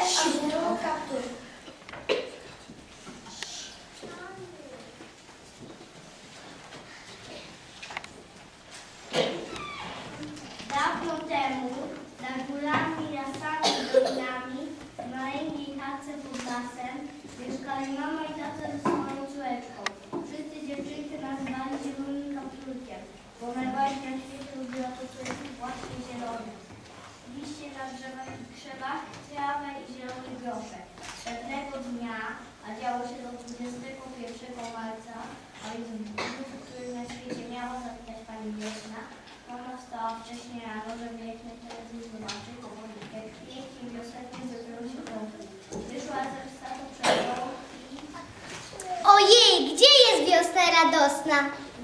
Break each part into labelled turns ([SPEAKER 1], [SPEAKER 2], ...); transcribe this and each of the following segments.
[SPEAKER 1] a zielony kaptur.
[SPEAKER 2] Dawno temu, nad górami, lasami, w pod lasem, mama i tata ze swoją córeczką. Wszyscy dziewczynki nazywali zielonym kapturkiem, bo najbardziej lubiła to, co jest właśnie zielone. Liście na drzewach i krzewach, trawę i zielony groszek. Pewnego dnia, a działo się to 21 marca, a już w dniu, w którym na świecie miała zapytać pani Wiesna, mama wstała wcześniej rano, żeby jak najprędzej zobaczyć, jak pięknie wiosennie kąty. Wyszła ze wstatu przed domu i
[SPEAKER 1] Ojej, gdzie jest wiosna radosna?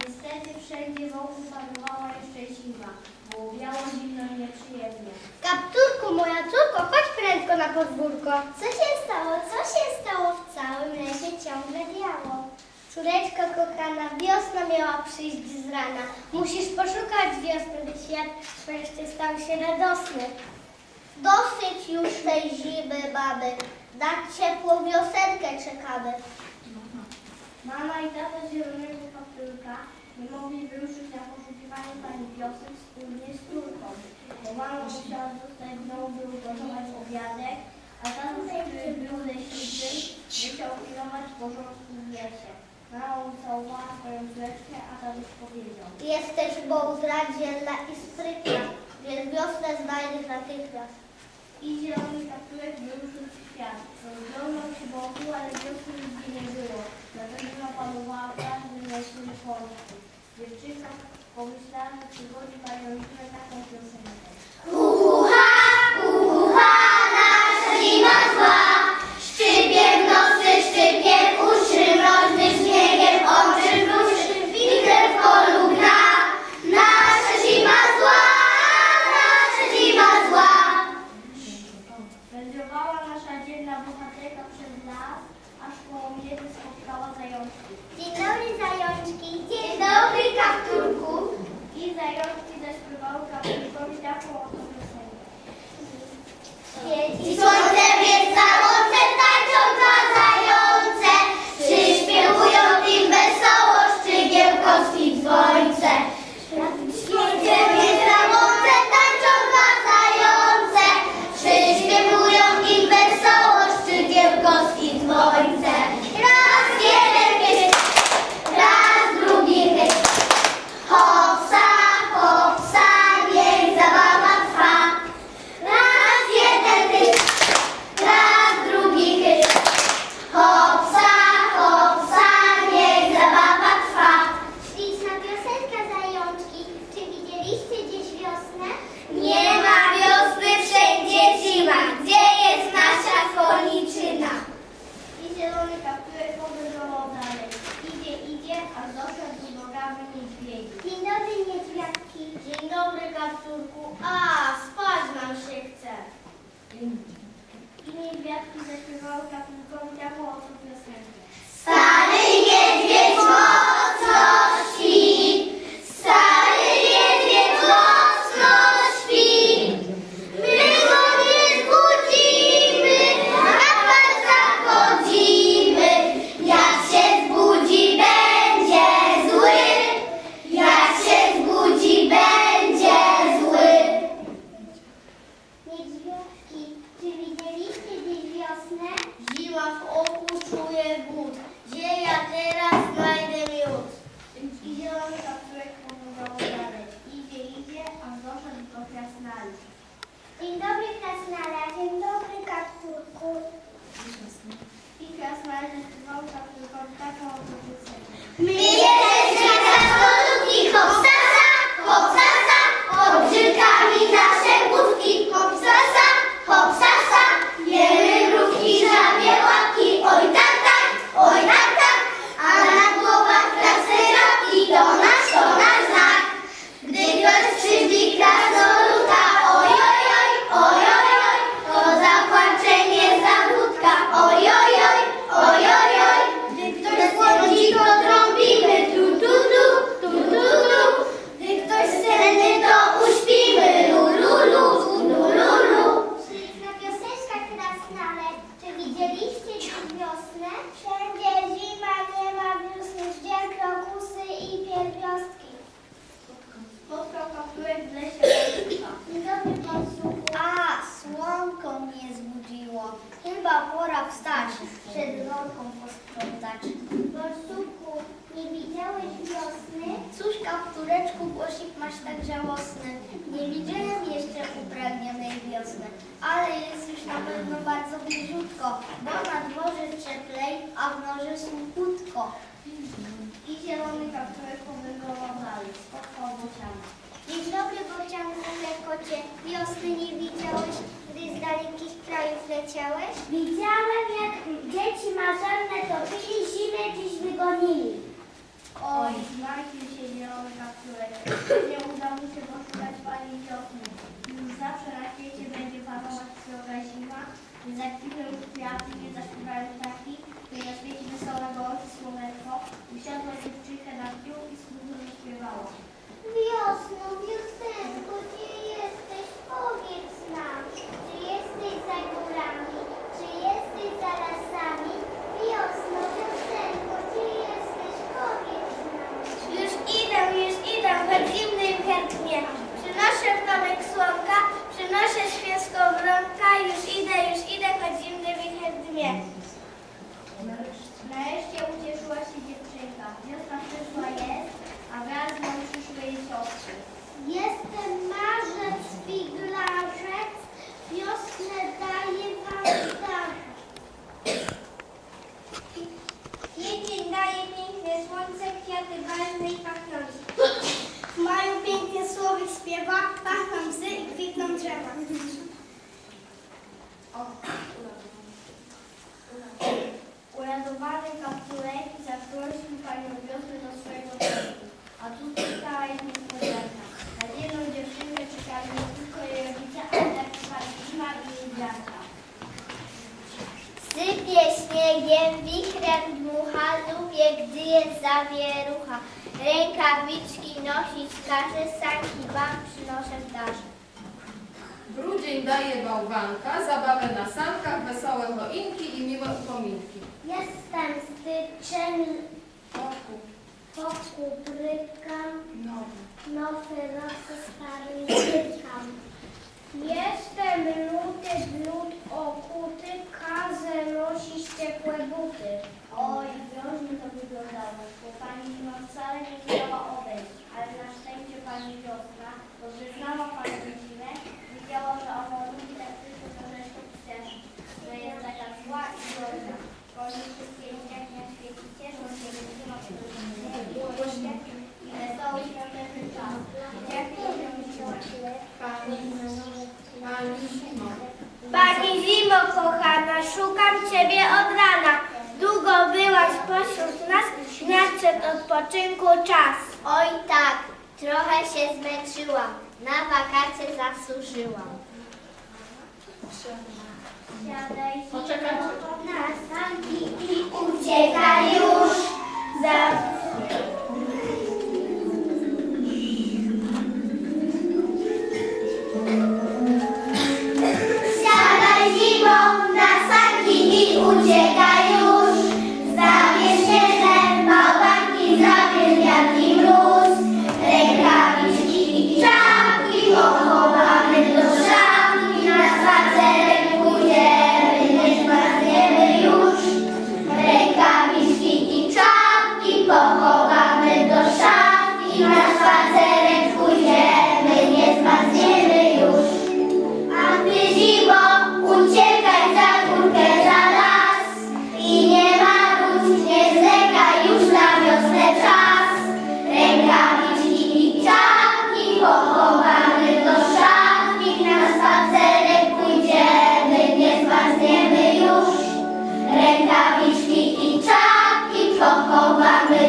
[SPEAKER 2] niestety wszędzie wokół panowała jeszcze zima. Było biało, zimno i nieprzyjemnie.
[SPEAKER 1] Kapturku, moja córko, chodź prędko na podwórko. Co się stało? Co się stało? W całym lesie ciągle biało. Córeczko kochana, wiosna miała przyjść z rana. Musisz poszukać wiosny, by świat wreszcie stał się radosny. Dosyć już tej zimy, baby. Na ciepłą wiosenkę czekamy.
[SPEAKER 2] Mama i tata z zielonego kapturka nie mogli wyruszyć na poszukiwanie pani wiosen wspólnie z córką, bo mama musiała zostać w domu, by ugotować obiadek, a tatuś, który był leśniczym, musiał pilnować porządku w lesie. Ucałowała swoją córeczkę, a powiedział.
[SPEAKER 1] Jesteś mądra, dzielna i sprytna, więc wiosnę znajdziesz natychmiast.
[SPEAKER 2] I zielony kapturek wyruszył w świat. Rozglądał się wokół, ale wiosny nigdzie nie było. Dlatego napanowała w każdym leśnym porządku. Dziewczynka pomyślała, że przygody pajączne taką piosenkę.
[SPEAKER 1] Nasza
[SPEAKER 2] dzielna bohaterka przez las, aż koło mnie spotkała zajączki.
[SPEAKER 1] Dzień dobry, zajączki. Dzień dobry, kapturku.
[SPEAKER 2] I zajączki zaśpiewały kapturkowi taką oto piosenkę.
[SPEAKER 1] Świeci słońce, więc I niedźwiadki
[SPEAKER 2] zaśpiewały kapturkowi taką oto
[SPEAKER 1] Widzieliście wiosnę?
[SPEAKER 2] Wszędzie zima, nie ma wiosny, gdzie krokusy i
[SPEAKER 1] pierwiostki. Spotkał kapturek w lesie A,
[SPEAKER 2] słonką mnie zbudziło. Chyba pora wstać, przed nogą posprzątać. Na pewno bardzo bliziutko, bo na dworze cieplej, a w norze suchutko. I zielony kapturek powygolowali, spotkał bociana. Dzień dobry, bocianku kocie. Wiosny nie widziałeś, gdy z dalekich krajów leciałeś? Widziałem, jak dzieci marzenne topili, zimę dziś wygonili. Oj, zmartwił się zielony kapturek. Nie uda mu się poszukać pani wiosny. Już zawsze na świecie będzie panować sroga zima. Nie zakwitną już kwiaty, nie zaśpiewają ptaki. Nie zaświeci wesołe gołące słoneczko. Usiadła dziewczynkę na piół i smutno zaśpiewała. Wiosno, wiosenko, gdzie jesteś? Powiedz nam, czy jesteś za górami, czy jesteś za lasami? Wiosno, wiosenko, gdzie jesteś? Powiedz nam. Już idę, już idę, choć zimny wiatr mnie. Przynoszę domek słonka, przynoszę świeżką wronka. Już idę, już idę, choć zimny wicher dmie. Nareszcie ucieszyła się dziewczynka. Wiosna przyszła jest, a wraz z nią przyszły jej siostry. Jestem marzec, figlarzec, wiosnę daje wam dar. Jesień daje piękne słońce, kwiaty barwne i pachnące. W maju pięknie słowik śpiewa, pachną psy i kwitną drzewa. O, Uradowany kapturek zaprosił panią wiosnę do swojego domu, a tu spotkała ich niespodzianka. Na jedną dziewczynkę czekali nie tylko jej rodzice, ale także pani Zima i jej bratka. Sypie śniegiem, wichrem dmucha, lubię, gdy jest zawierucha. Rękawiczki nosić każe, sanki wam przynoszę w darze.
[SPEAKER 3] Grudzień daje bałwanka, zabawę na sankach, wesołe choinki i miłe upominki.
[SPEAKER 2] Jestem styczeń, wokół, wokół brykam, nowy nosy stary zykam. Jestem luty, blut okuty, kazę nosić ciepłe buty. Wyglądało, bo pani zima wcale nie chciała odejść, ale na szczęście pani wiosna, bo że znała pani zimę, wiedziała, że ona lubi tak tylko troszeczkę też, że jest taka zła i groźna. Oni wszystkie jak na świecie cieszą się, że zima przychodzi i miłośnie i wesoły świąteczny czas. Dzięki
[SPEAKER 3] Pani, pani Zimo,
[SPEAKER 2] Pani Zimo kochana, szukam Ciebie od rana. Długo byłaś pośród nas, nadszedł odpoczynku czas. Oj tak, trochę się zmęczyłam, na wakacje zasłużyłam. Siadaj
[SPEAKER 3] Poczekajcie.
[SPEAKER 2] na sanki i uciekaj już. Za...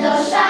[SPEAKER 2] pochowamy do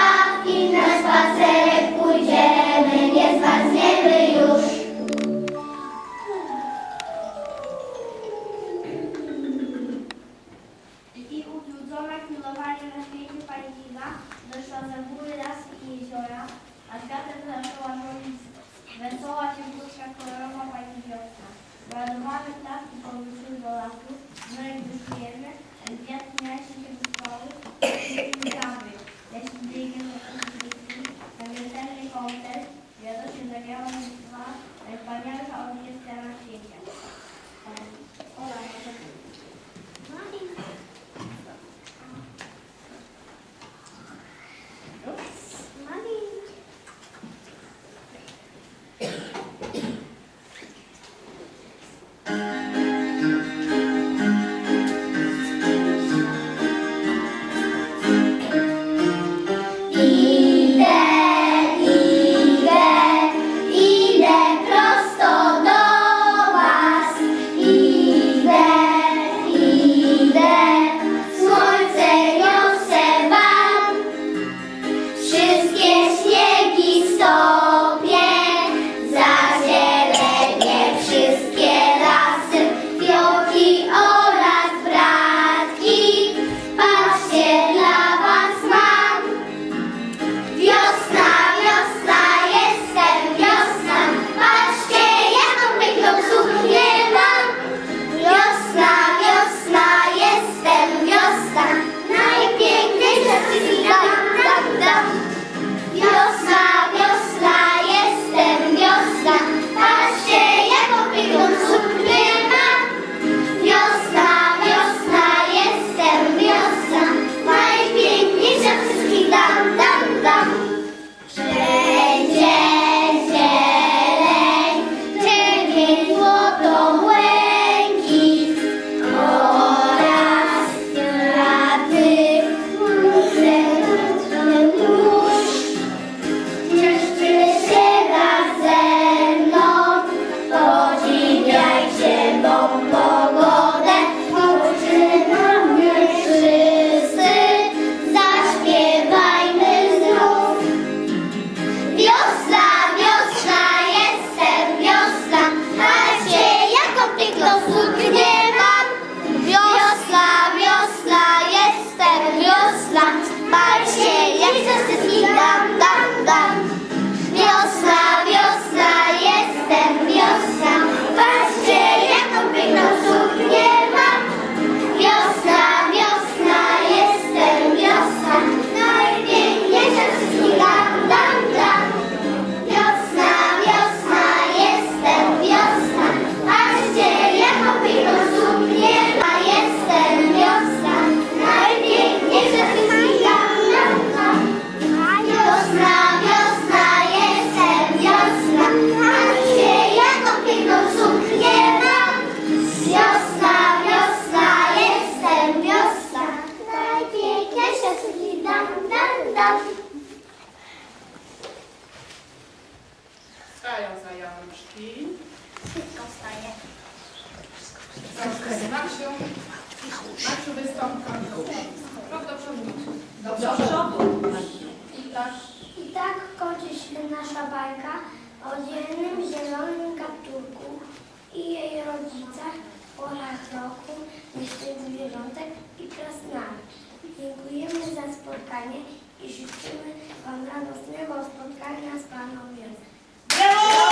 [SPEAKER 3] Maksiu wystąpka. Krok do przodu.
[SPEAKER 4] Do przodu.
[SPEAKER 3] I tak.
[SPEAKER 5] I tak kończy się nasza bajka o dzielnym zielonym kapturku i jej rodzicach w porach roku, myślnych zwierzątek i krasnali. Dziękujemy za spotkanie i życzymy Wam radosnego spotkania z Panem Jezusem.